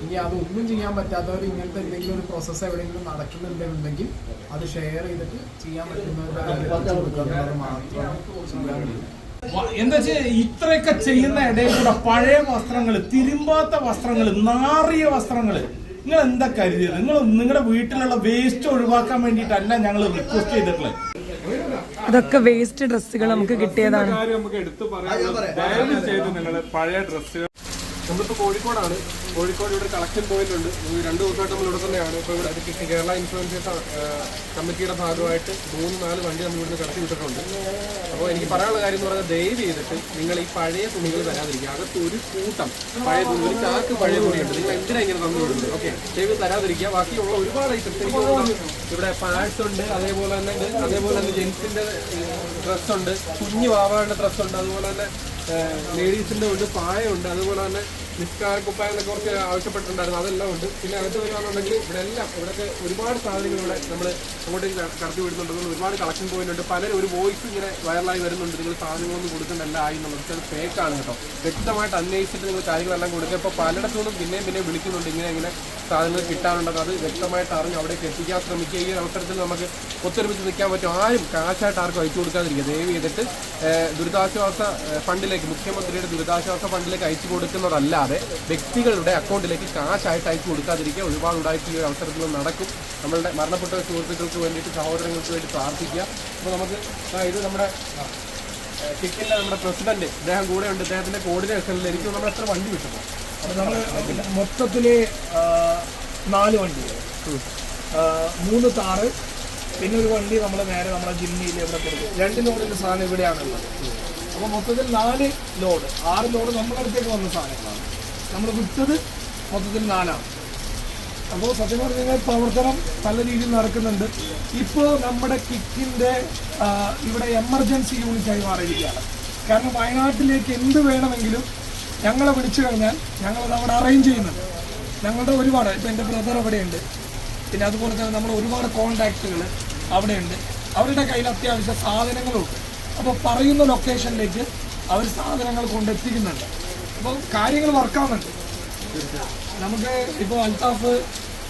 ഇനി അതൊന്നും ചെയ്യാൻ പറ്റാത്തവർ ഇങ്ങനത്തെ എന്തെങ്കിലും ഒരു പ്രോസസ്സ് എവിടെയെങ്കിലും നടക്കുന്നുണ്ടെന്നുണ്ടെങ്കിൽ അത് ഷെയർ ചെയ്തിട്ട് ചെയ്യാൻ പറ്റുന്നവരുടെ വ- എന്താ വെച്ചാൽ ഇത്രയൊക്കെ ചെയ്യുന്ന ഇടയിൽ കൂടെ പഴയ വസ്ത്രങ്ങൾ തിരുമ്പാത്ത വസ്ത്രങ്ങൾ നാറിയ വസ്ത്രങ്ങൾ നിങ്ങൾ എന്താ കരുതിയത്? നിങ്ങൾ നിങ്ങളുടെ വീട്ടിലുള്ള വേസ്റ്റ് ഒഴിവാക്കാൻ വേണ്ടിയിട്ടല്ല ഞങ്ങൾ റിക്വസ്റ്റ് ചെയ്തിട്ടുള്ളത്. അതൊക്കെ വേസ്റ്റ് ഡ്രസ്സുകൾ നമുക്ക് കിട്ടിയതാണ്. കാര്യം നമുക്ക് എടുത്തു പറയാം. പഴയ ഡ്രസ്സുകൾ നമ്മളിപ്പോ കോഴിക്കോടാണ്. കോഴിക്കോട് ഇവിടെ കളക്ഷൻ പോയിന്റ് ഉണ്ട്. രണ്ട് ദിവസമായിട്ട് നമ്മൾ ഇവിടെ തന്നെയാണ്. ഇപ്പോൾ ഇവിടെ കിട്ടി. കേരള ഇൻഫ്ലുവൻസേഴ്സ് കമ്മിറ്റിയുടെ ഭാഗമായിട്ട് മൂന്ന് നാല് വണ്ടി നമ്മൾ ഇവിടുന്ന് കടത്തി വിട്ടിട്ടുണ്ട്. അപ്പോൾ എനിക്ക് പറയാനുള്ള കാര്യം എന്ന് പറഞ്ഞാൽ ദയവ് ചെയ്തിട്ട് നിങ്ങൾ ഈ പഴയ തുണികൾ തരാതിരിക്കുക അകത്ത് ഒരു കൂട്ടം പഴയ തുണി ഒരു ചാക്ക് പഴയ തുണിയുണ്ട് നിങ്ങൾ എന്തിനാ ഇങ്ങനെ തന്നു വിടുന്നത്? ഓക്കെ. ദയവ് തരാതിരിക്കുക. ബാക്കിയുള്ള ഒരുപാട് ഐറ്റംസ് ഇവിടെ പാഡ്സ് ഉണ്ട്. അതേപോലെ തന്നെ അതേപോലെ തന്നെ ജെൻസിന്റെ ഡ്രസ് ഉണ്ട്. കുഞ്ഞു വാവാളുടെ ഡ്രസ് ഉണ്ട്. അതുപോലെ തന്നെ ലേഡീസിന്റെ ഉണ്ട്. പായ ഉണ്ട്. അതുപോലെ തന്നെ നിസ്കാര കുപ്പായ എന്നൊക്കെ കുറച്ച് ആവശ്യപ്പെട്ടിട്ടുണ്ടായിരുന്നു. അതെല്ലാം ഉണ്ട്. പിന്നെ അകത്ത് വരുവാണെന്നുണ്ടെങ്കിൽ ഇവിടെ എല്ലാം ഇവിടെയൊക്കെ ഒരുപാട് സാധനങ്ങൾ ഇവിടെ നമ്മൾ അങ്ങോട്ടേക്ക് കടത്തി വിടുന്നുണ്ട്. ഒരുപാട് കളക്ഷൻ പോയിന്റ് ഉണ്ട്. പലരും ഒരു വോയിസ് ഇങ്ങനെ വൈറലായി വരുന്നുണ്ട്. നിങ്ങൾ സാധനങ്ങളൊന്നും കൊടുക്കുന്നില്ല ആയി എന്നുള്ളത് അത് ഫേക്കാണ് കേട്ടോ. വ്യക്തമായിട്ട് അന്വേഷിച്ചിട്ട് നിങ്ങൾ കാര്യങ്ങളെല്ലാം കൊടുക്കുക. ഇപ്പോൾ പലയിടത്തു പിന്നെയും പിന്നെയും വിളിക്കുന്നുണ്ട് ഇങ്ങനെ ഇങ്ങനെ സാധനങ്ങൾ കിട്ടാനുള്ളത്. അത് വ്യക്തമായിട്ട് അറിഞ്ഞ് അവിടേക്ക് എത്തിക്കാൻ ശ്രമിക്കുക. ഈ അവസരത്തിൽ നമുക്ക് ഒത്തൊരുമിച്ച് നിൽക്കാൻ പറ്റും. ആരും കാശായിട്ട് ആർക്കും അയച്ചു കൊടുക്കാതിരിക്കുക. ദയവ് ചെയ്തിട്ട് ദുരിതാശ്വാസ ഫണ്ടിലേക്ക് മുഖ്യമന്ത്രിയുടെ ദുരിതാശ്വാസ ഫണ്ടിലേക്ക് അയച്ചു കൊടുക്കുന്നതല്ലാതെ വ്യക്തികളുടെ അക്കൗണ്ടിലേക്ക് കാശായിട്ട് അയച്ചു കൊടുക്കാതിരിക്കുക ഒരുപാട് ഉടായ്പ ഈ ഒരു അവസരത്തിൽ നടക്കും. നമ്മളുടെ മരണപ്പെട്ട സുഹൃത്തുക്കൾക്ക് വേണ്ടിയിട്ട് സഹോദരങ്ങൾക്ക് വേണ്ടി പ്രാർത്ഥിക്കുക. അപ്പോൾ നമുക്ക് ഇത് നമ്മുടെ കിക്കിന്റെ നമ്മുടെ പ്രസിഡന്റ് അദ്ദേഹം കൂടെ ഉണ്ട് ഇദ്ദേഹത്തിന്റെ കോർഡിനേഷനിൽ എനിക്ക് നമ്മൾ എത്ര വണ്ടി വിട്ടപ്പോൾ നമ്മൾ മൊത്തത്തിൽ ആ, നാല് വണ്ടി മൂന്ന് താറ് പിന്നെ ഒരു വണ്ടി നമ്മൾ നേരെ നമ്മുടെ ജിന്നിയിൽ ഇവിടെ കൊടുക്കും. രണ്ട് ലോഡിന്റെ സാധനം ഇവിടെയാണുള്ളത്. അപ്പോൾ മൊത്തത്തിൽ നാല് ലോഡ് ആറ് ലോഡ് നമ്മുടെ അടുത്തേക്ക് വന്ന സാധനങ്ങളാണ്. നമ്മൾ വിട്ടത് മൊത്തത്തിൽ നാലാണ് അപ്പോൾ സത്യം പറഞ്ഞു കഴിഞ്ഞാൽ പ്രവർത്തനം നല്ല രീതിയിൽ നടക്കുന്നുണ്ട്. ഇപ്പോൾ നമ്മുടെ കിക്കിന്റെ ഇവിടെ എമർജൻസി യൂണിറ്റായി മാറിയിരിക്കുകയാണ്. കാരണം വയനാട്ടിലേക്ക് എന്ത് വേണമെങ്കിലും ഞങ്ങളെ വിളിച്ചു കഴിഞ്ഞാൽ ഞങ്ങളത് അവിടെ അറേഞ്ച് ചെയ്യുന്നുണ്ട്. ഞങ്ങളുടെ ഒരുപാട് ഇപ്പം എന്റെ ബ്രദർ അവിടെയുണ്ട്. പിന്നെ അതുപോലെ തന്നെ നമ്മൾ ഒരുപാട് കോണ്ടാക്റ്റുകൾ അവിടെയുണ്ട്. അവരുടെ കയ്യിൽ അത്യാവശ്യ സാധനങ്ങളുണ്ട്. അപ്പോൾ പറയുന്ന ലൊക്കേഷനിലേക്ക് അവർ സാധനങ്ങൾ കൊണ്ടെത്തിക്കുന്നുണ്ട്. അപ്പോൾ കാര്യങ്ങൾ വർക്കാവുന്നുണ്ട് നമുക്ക് ഇപ്പോൾ അൽത്താഫ്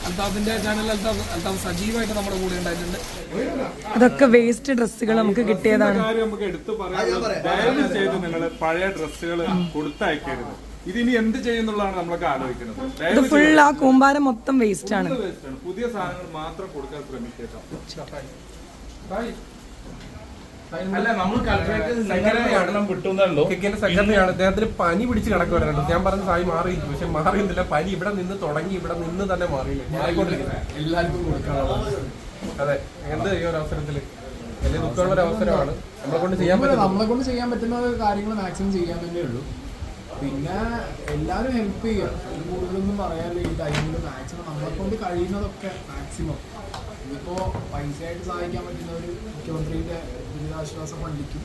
അൽത്താഫിന്റെ ചാനൽ അൽത്താഫ് അൽതാഫ് സജീവമായിട്ട് നമ്മുടെ കൂടെ ഉണ്ടായിട്ടുണ്ട്. അതൊക്കെ വേസ്റ്റ് ഡ്രസ്സുകൾ നമുക്ക് കിട്ടിയതാണ്. കാര്യം നമുക്ക് എടുത്തു പറയാനുള്ളത് ദയവ് ചെയ്ത് നിങ്ങൾ പഴയ ഡ്രസ്സുകൾ കൊടുത്തയക്കരുത്. ഇതിനി എന്ത് ചെയ്യുന്നുള്ളതാണ് നമ്മളൊക്കെ ആലോചിക്കുന്നത്. ഇത് ദയവ് ഫുൾ ആ കൂമ്പാരം മൊത്തം വേസ്റ്റ് ആണ്. ചെയ്ത് പുതിയ സാധനങ്ങൾ മാത്രം കൊടുക്കാൻ ശ്രമിക്കാം അല്ല നമ്മൾ സെക്രട്ടറി വിട്ടുന്നല്ലോ കിക്കിന്റെ സെക്രട്ടറിയാണ് അദ്ദേഹത്തിന് പനി പിടിച്ച് കിടക്കുവായിരുന്നു ഞാൻ പറഞ്ഞ സായി മാറിയിരിക്കും. പക്ഷെ മാറിയില്ല പനി ഇവിടെ നിന്ന് തുടങ്ങി ഇവിടെ നിന്ന് തന്നെ മാറിയില്ല. എല്ലാവർക്കും കൊടുക്കാനുള്ളത് അതെ. എന്ത് ഈ ഒരു അവസരത്തിൽ? വലിയ ദുഃഖമുള്ള ഒരു അവസരമാണ്. നമ്മളെ കൊണ്ട് ചെയ്യാൻ പറ്റും നമ്മളെ കൊണ്ട് ചെയ്യാൻ പറ്റുന്ന കാര്യങ്ങൾ മാക്സിമം ചെയ്യാൻ തന്നെ ഉള്ളൂ. പിന്നെ എല്ലാവരും ഹെൽപ്പ് ചെയ്യുക. കൂടുതലൊന്നും പറയാനില്ല. ഈ ടൈമിൽ മാക്സിമം നമ്മളെ കൊണ്ട് കഴിയുന്നതൊക്കെ മാക്സിമം ഇതിപ്പോ പൈസയായിട്ട് സഹായിക്കാൻ പറ്റുന്നവർ മുഖ്യമന്ത്രിയുടെ ദുരിതാശ്വാസ ഫണ്ടിക്കും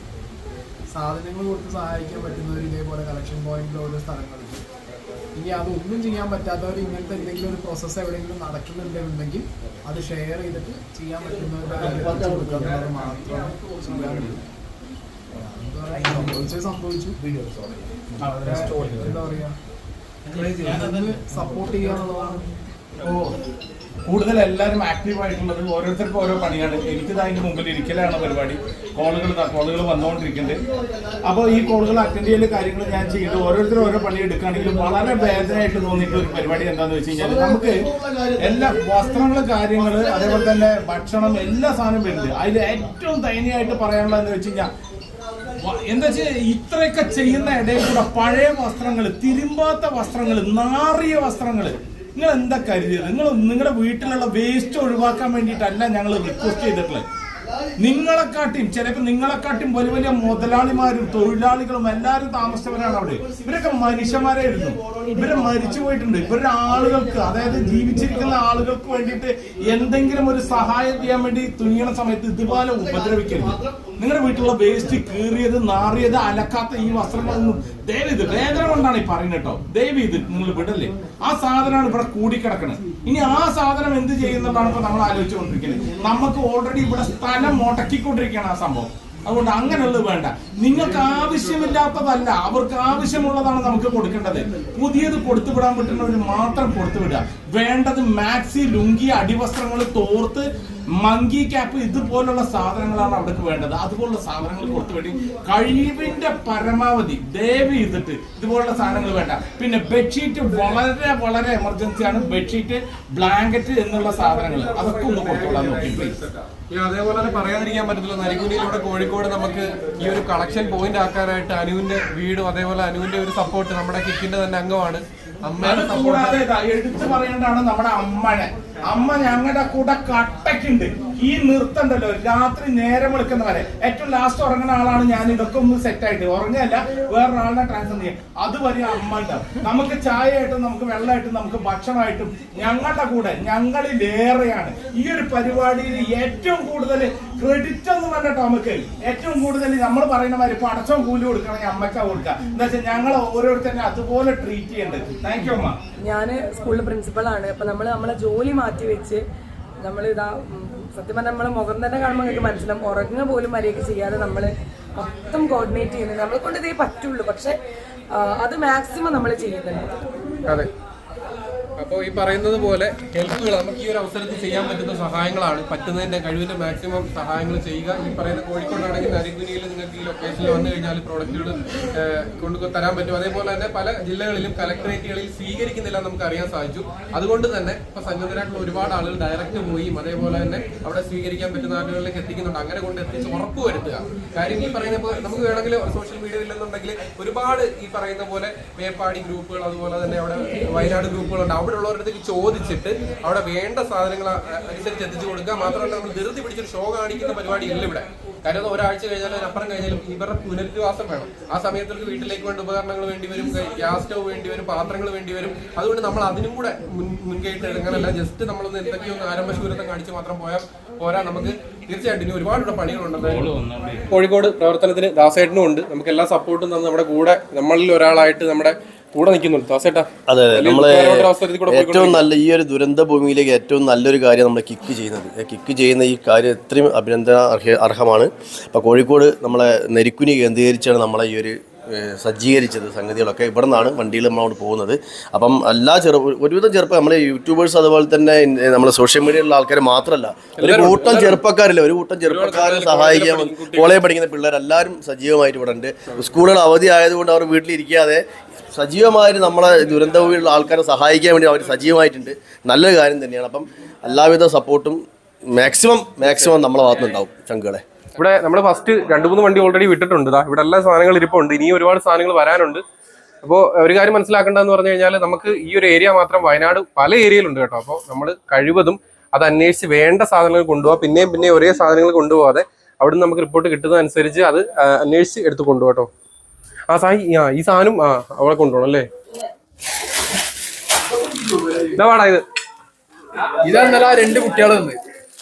സാധനങ്ങൾ കൊടുത്ത് സഹായിക്കാൻ പറ്റുന്നവർ ഇതേപോലെ കളക്ഷൻ പോയിന്റ് ഓരോ സ്ഥലങ്ങളിലും ഇനി അതൊന്നും ചെയ്യാൻ പറ്റാത്തവർ ഇങ്ങനത്തെ എന്തെങ്കിലും ഒരു പ്രോസസ്സ് എവിടെയെങ്കിലും നടക്കുന്നുണ്ടെന്നുണ്ടെങ്കിൽ അത് ഷെയർ ചെയ്തിട്ട് ചെയ്യാൻ പറ്റുന്നവരുടെ കൊടുക്കുക എന്നുള്ളത് സംഭവിച്ചു എന്താ പറയാ സപ്പോർട്ട് ചെയ്യാന്നുള്ളതാണ് ഓ. കൂടുതൽ എല്ലാവരും ആക്റ്റീവ് ആയിട്ടുള്ളത് ഓരോരുത്തർക്കും ഓരോ പണിയാണ്. എനിക്കിത് അതിന്റെ മുമ്പിൽ ഇരിക്കലാണ് പരിപാടി. കോളുകൾ കോളുകൾ വന്നുകൊണ്ടിരിക്കുന്നുണ്ട്. അപ്പോൾ ഈ കോളുകൾ അറ്റൻഡ് ചെയ്യൽ കാര്യങ്ങൾ ഞാൻ ചെയ്യുന്നത് ഓരോരുത്തരും ഓരോ പണി എടുക്കുകയാണെങ്കിലും വളരെ വേദനയായിട്ട് തോന്നിയിട്ടുള്ള ഒരു പരിപാടി എന്താണെന്ന് വെച്ച് കഴിഞ്ഞാൽ നമുക്ക് എല്ലാ വസ്ത്രങ്ങൾ കാര്യങ്ങൾ അതേപോലെ തന്നെ ഭക്ഷണം എല്ലാ സാധനവും വരുന്നത് അതിൽ ഏറ്റവും ദയനീയമായിട്ട് പറയാനുള്ളതെന്ന് വെച്ച് കഴിഞ്ഞാൽ എന്താ വെച്ചാൽ ഇത്രയൊക്കെ ചെയ്യുന്ന ഇടയിൽ കൂടെ പഴയ വസ്ത്രങ്ങൾ തിരുമ്പാത്ത വസ്ത്രങ്ങൾ നാറിയ വസ്ത്രങ്ങൾ നിങ്ങൾ എന്താ കരുതിയത്? നിങ്ങൾ നിങ്ങളുടെ വീട്ടിലുള്ള വേസ്റ്റ് ഒഴിവാക്കാൻ വേണ്ടിയിട്ടല്ല ഞങ്ങൾ റിക്വസ്റ്റ് ചെയ്തിട്ടുള്ളത്. നിങ്ങളെക്കാട്ടിയും ചിലപ്പോൾ നിങ്ങളെക്കാട്ടിയും വലിയ വലിയ മുതലാളിമാരും തൊഴിലാളികളും എല്ലാവരും താമസിച്ചവരാണ് അവിടെ. ഇവരൊക്കെ മനുഷ്യന്മാരായിരുന്നു. ഇവരെ മരിച്ചു പോയിട്ടുണ്ട്. ഇവരുടെ ആളുകൾക്ക് അതായത് ജീവിച്ചിരിക്കുന്ന ആളുകൾക്ക് വേണ്ടിയിട്ട് എന്തെങ്കിലും ഒരു സഹായം ചെയ്യാൻ വേണ്ടി തുനിയണ സമയത്ത് ഇതുപോലെ ഉപദ്രവിക്കരുത്. നിങ്ങളുടെ വീട്ടിലുള്ള വേസ്റ്റ് കീറിയത് നാറിയത് അലക്കാത്ത ഈ വസ്ത്രങ്ങളൊന്നും ദയവ് ഇത് വേദന കൊണ്ടാണ് ഈ പറയുന്നത് കേട്ടോ. ദയവ് ഇത് നിങ്ങൾ വിടല്ലേ. ആ സാധനമാണ് ഇവിടെ കൂടിക്കിടക്കുന്നത് ഇനി ആ സാധനം എന്ത് ചെയ്യുന്നതാണ് ഇപ്പൊ നമ്മൾ ആലോചിച്ചുകൊണ്ടിരിക്കുന്നത്. നമുക്ക് ഓൾറെഡി ഇവിടെ സ്ഥലം മുടക്കിക്കൊണ്ടിരിക്കുകയാണ് ആ സംഭവം. അതുകൊണ്ട് അങ്ങനെയുള്ളത് വേണ്ട. നിങ്ങൾക്ക് ആവശ്യമില്ലാത്തതല്ല അവർക്ക് ആവശ്യമുള്ളതാണ് നമുക്ക് കൊടുക്കേണ്ടത്. പുതിയത് കൊടുത്തുവിടാൻ പറ്റുന്നവർ മാത്രം കൊടുത്തുവിടുക. വേണ്ടത് മാക്സി ലുങ്കി അടിവസ്ത്രങ്ങൾ തോർത്ത് മങ്കി ക്യാപ്പ് ഇതുപോലുള്ള സാധനങ്ങളാണ് അവിടേക്ക് വേണ്ടത്. അതുപോലുള്ള സാധനങ്ങൾ കൊടുത്തു വേണ്ടി കഴിവിന്റെ പരമാവധി ദയവ് ചെയ്തിട്ട് ഇതുപോലുള്ള സാധനങ്ങൾ വേണ്ട. പിന്നെ ബെഡ്ഷീറ്റ് വളരെ വളരെ എമർജൻസി ആണ്. ബെഡ്ഷീറ്റ് ബ്ലാങ്കറ്റ് എന്നുള്ള സാധനങ്ങൾ. അതൊക്കെ ഒന്ന് കൊടുത്തോളാൻ നോക്കി അതേപോലെ തന്നെ പറയാതിരിക്കാൻ പറ്റത്തില്ല. നരികുനിയിലൂടെ കോഴിക്കോട് നമുക്ക് ഈ ഒരു കളക്ഷൻ പോയിന്റ് ആക്കാനായിട്ട് അനുവിന്റെ വീടും അതേപോലെ അനുവിന്റെ ഒരു സപ്പോർട്ട് നമ്മുടെ കിക്കിന്റെ തന്നെ അംഗമാണ്. അത് കൂടാതെ എടുത്തു പറയേണ്ടതാണ് നമ്മുടെ അമ്മനെ. അമ്മ ഞങ്ങളുടെ കൂടെ കട്ടക്കുണ്ട്. ഈ നിർത്തണ്ടല്ലോ. രാത്രി നേരം വെളുക്കുന്നവരെ. ഏറ്റവും ലാസ്റ്റ് ഉറങ്ങുന്ന ആളാണ് ഞാൻ. ഇതൊക്കെ ഒന്ന് സെറ്റ് ആയിട്ട്. ഉറങ്ങല്ല വേറൊരാളിനെ ട്രാൻസ്ഫർ ചെയ്യാം. അതുവരെ അമ്മ ഉണ്ടാവും നമുക്ക് ചായയായിട്ടും നമുക്ക് വെള്ളമായിട്ടും നമുക്ക് ഭക്ഷണമായിട്ടും ഞങ്ങളുടെ കൂടെ ഞങ്ങളിലേറെയാണ്. ഈ ഒരു പരിപാടിയിൽ ഏറ്റവും കൂടുതൽ ക്രെഡിറ്റ് എന്ന് വേണ്ട നമുക്ക് ഏറ്റവും കൂടുതൽ നമ്മൾ പറയുന്ന മാതിരി ഇപ്പൊ അടച്ചോ കൂലി കൊടുക്കണമെങ്കിൽ അമ്മക്കാ കൊടുക്കുക എന്താ വെച്ചാൽ ഞങ്ങൾ ഓരോരുത്തരെ അതുപോലെ ട്രീറ്റ് ചെയ്യേണ്ടത് താങ്ക് യു അമ്മ. ഞാൻ സ്കൂളിൽ പ്രിൻസിപ്പളാണ് അപ്പൊ നമ്മൾ നമ്മളെ ജോലി മാറ്റി വെച്ച് നമ്മൾ ഇതാ സത്യം പറഞ്ഞാൽ നമ്മളെ മുഖം തന്നെ കാണുമ്പോൾ നിങ്ങൾക്ക് മനസ്സിലാവും. ഉറങ്ങുക പോലും മര്യാദയ്ക്ക് ചെയ്യാതെ നമ്മൾ മൊത്തം കോർഡിനേറ്റ് ചെയ്യുന്നത് നമ്മളെ കൊണ്ട് ഇതേ പറ്റുള്ളൂ. പക്ഷെ അത് മാക്സിമം നമ്മൾ ചെയ്യുന്നുണ്ട്. അതെ. അപ്പോൾ ഈ പറയുന്നത് പോലെ ഹെൽപ്പുകൾ നമുക്ക് ഈ ഒരു അവസരത്തിൽ ചെയ്യാൻ പറ്റുന്ന സഹായങ്ങളാണ്. പറ്റുന്നതിന്റെ കഴിവിന്റെ മാക്സിമം സഹായങ്ങൾ ചെയ്യുക. ഈ പറയുന്ന കോഴിക്കോടാണെങ്കിൽ നരിക്കുനിയിൽ നിങ്ങൾക്ക് ഈ ലൊക്കേഷനിൽ വന്നു കഴിഞ്ഞാൽ പ്രോഡക്റ്റുകൾ കൊണ്ട് തരാൻ പറ്റും. അതേപോലെ തന്നെ പല ജില്ലകളിലും കലക്ടറേറ്റുകളിൽ സ്വീകരിക്കുന്നില്ല നമുക്ക് അറിയാൻ സാധിച്ചു. അതുകൊണ്ട് തന്നെ ഇപ്പൊ സന്നദ്ധരായിട്ടുള്ള ഒരുപാട് ആളുകൾ ഡയറക്റ്റ് പോയി. അതേപോലെ തന്നെ അവിടെ സ്വീകരിക്കാൻ പറ്റുന്ന ആളുകളിലേക്ക് എത്തിക്കുന്നുണ്ട്. അങ്ങനെ കൊണ്ട് എത്തിച്ച് ഉറപ്പ് വരുത്തുക കാര്യം ഈ പറയുന്ന ഇപ്പോൾ നമുക്ക് വേണമെങ്കിൽ സോഷ്യൽ മീഡിയയിൽ ഇല്ലെന്നുണ്ടെങ്കിൽ ഒരുപാട് ഈ പറയുന്ന പോലെ മേപ്പാടി ഗ്രൂപ്പുകൾ അതുപോലെ തന്നെ അവിടെ വയനാട് ഗ്രൂപ്പുകളുണ്ട്. അവിടെ ഉള്ളവരുടെ ചോദിച്ചിട്ട് അവിടെ വേണ്ട സാധനങ്ങൾ അനുസരിച്ച് എത്തിച്ചു കൊടുക്കുക. മാത്രമല്ല നമ്മൾ ധൃതി പിടിച്ചൊരു ഷോ കാണിക്കുന്ന പരിപാടി ഇല്ല ഇവിടെ. കാര്യം ഒരാഴ്ച കഴിഞ്ഞാലും അതിനപ്പുറം കഴിഞ്ഞാലും ഇവരുടെ പുനരധിവാസം വേണം. ആ സമയത്തേക്ക് വീട്ടിലേക്ക് വേണ്ട ഉപകരണങ്ങൾ വേണ്ടി വരും ഗ്യാസ് സ്റ്റവ് വേണ്ടി വരും പാത്രങ്ങൾ വേണ്ടി വരും. അതുകൊണ്ട് നമ്മൾ അതിനും കൂടെ മുൻ- മുൻകൈയിട്ട് എടുക്കാനല്ല ജസ്റ്റ് നമ്മളൊന്ന് എന്തൊക്കെയോ ഒന്ന് ആരംഭശൂരത്വം കാണിച്ച് മാത്രം പോയാൽ പോരാ നമുക്ക്. തീർച്ചയായിട്ടും ഇനി ഒരുപാട് ഇവിടെ പണികളുണ്ട് കോഴിക്കോട് പ്രവർത്തനത്തിന് ദാസേട്ടനും ഉണ്ട്. നമുക്ക് എല്ലാ സപ്പോർട്ടും തന്ന് നമ്മുടെ കൂടെ നമ്മളിൽ ഒരാളായിട്ട് നമ്മുടെ കൂടെ നിൽക്കുന്നുണ്ട്. ദാസേട്ടാ അതെ അതെ. നമ്മളെ ഏറ്റവും നല്ല ഈ ഒരു ദുരന്ത ഭൂമിയിലേക്ക് ഏറ്റവും നല്ലൊരു കാര്യം നമ്മൾ കിക്ക് ചെയ്യുന്നത്. കിക്ക് ചെയ്യുന്ന ഈ കാര്യം ഇത്രയും അഭിനന്ദന അർഹ അർഹമാണ്. അപ്പോൾ കോഴിക്കോട് നമ്മളെ നെരിക്കുനി കേന്ദ്രീകരിച്ചാണ് നമ്മളെ ഈ ഒരു സജ്ജീകരിച്ചത് സംഗതികളൊക്കെ. ഇവിടെ നിന്നാണ് വണ്ടിയിൽ നമ്മളോട് പോകുന്നത്. അപ്പം എല്ലാ ചെറു ഒരുവിധം ചെറുപ്പം നമ്മളെ യൂട്യൂബേഴ്സ് അതുപോലെ തന്നെ നമ്മളെ സോഷ്യൽ മീഡിയയിലുള്ള ആൾക്കാർ മാത്രമല്ല ഒരു കൂട്ടം ചെറുപ്പക്കാരില്ല? ഒരു കൂട്ടം ചെറുപ്പക്കാരെ സഹായിക്കാൻ കോളേജ് പഠിക്കുന്ന പിള്ളേരെല്ലാവരും സജീവമായിട്ട് ഇവിടെ ഉണ്ട്. സ്കൂളുകൾ അവധി ആയതുകൊണ്ട് അവർ വീട്ടിലിരിക്കാതെ സജീവമായിട്ട് നമ്മളെ ദുരന്തഭൂമിയിലുള്ള ആൾക്കാരെ സഹായിക്കാൻ വേണ്ടി അവർ സജീവമായിട്ടുണ്ട്. നല്ലൊരു കാര്യം തന്നെയാണ്. അപ്പം എല്ലാവിധ സപ്പോർട്ടും മാക്സിമം മാക്സിമം നമ്മളെ ഭാഗത്തുനിന്നുണ്ടാവും ചങ്കുകളെ. ഇവിടെ നമ്മൾ ഫസ്റ്റ് രണ്ട് മൂന്ന് വണ്ടി ഓൾറെഡി വിട്ടിട്ടുണ്ട്. ദാ ഇവിടെ എല്ലാ സാധനങ്ങൾ ഇരിപ്പുണ്ട്. ഇനി ഒരുപാട് സാധനങ്ങൾ വരാനുണ്ട്. അപ്പോൾ ഒരു കാര്യം മനസ്സിലാക്കേണ്ടതെന്ന് പറഞ്ഞു കഴിഞ്ഞാൽ നമുക്ക് ഈ ഒരു ഏരിയ മാത്രം വയനാട് പല ഏരിയയിലുണ്ട് കേട്ടോ. അപ്പോൾ നമ്മൾ കഴിവതും അത് അന്വേഷിച്ച് വേണ്ട സാധനങ്ങൾ കൊണ്ടുപോകാം പിന്നെയും പിന്നെ ഒരേ സാധനങ്ങൾ കൊണ്ടുപോകാതെ അവിടെ നമുക്ക് റിപ്പോർട്ട് കിട്ടുന്നതനുസരിച്ച് അത് അന്വേഷിച്ച് എടുത്ത് കൊണ്ടുപോകാം കേട്ടോ. ആ സായി ആ ഈ സാധനം ആ അവിടെ കൊണ്ടുപോകണം അല്ലേ? ഇതാ വാടാ ഇത്. ഇതാ രണ്ട് കുട്ടികൾ നിന്ന്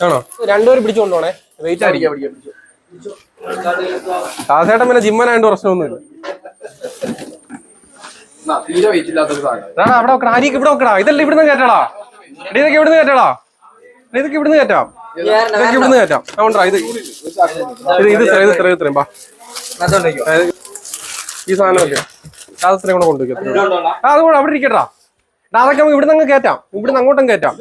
ആണോ? രണ്ടുപേരും പിടിച്ചു കൊണ്ടുപോണേ വെയിറ്റ് ആയിരിക്കും. ദാസേട്ടൻ പിന്നെ ജിമ്മനായിട്ട് പ്രശ്നമൊന്നുമില്ല അവിടെ വെക്കടാ. അരിയൊക്കെ ഇവിടെ വെക്കടാ. ഇതല്ല ഇവിടുന്ന് കയറ്റടാ. ഇതൊക്കെ ഇവിടുന്ന് കയറ്റടാ. ഇതൊക്കെ ഇവിടുന്ന് കയറ്റാം. ഇതൊക്കെ ഇവിടുന്ന് കയറ്റാം. ഇത് ഇത് ഇത് ഇത്ര ഇത് ഇത്ര ഇത് ഇത്രയും. ബാ. അതായത് ഈ സാധനമൊക്കെ. അത് ഇത്രയും കൂടെ കൊണ്ടുവയ്ക്കും ആ അതുകൂടെ അവിടെ ഇരിക്കട്ടാ. അതൊക്കെ നമുക്ക് ഇവിടുന്ന് അങ്ങ് കയറ്റാം. ഇവിടുന്ന് അങ്ങോട്ടും കയറ്റാം.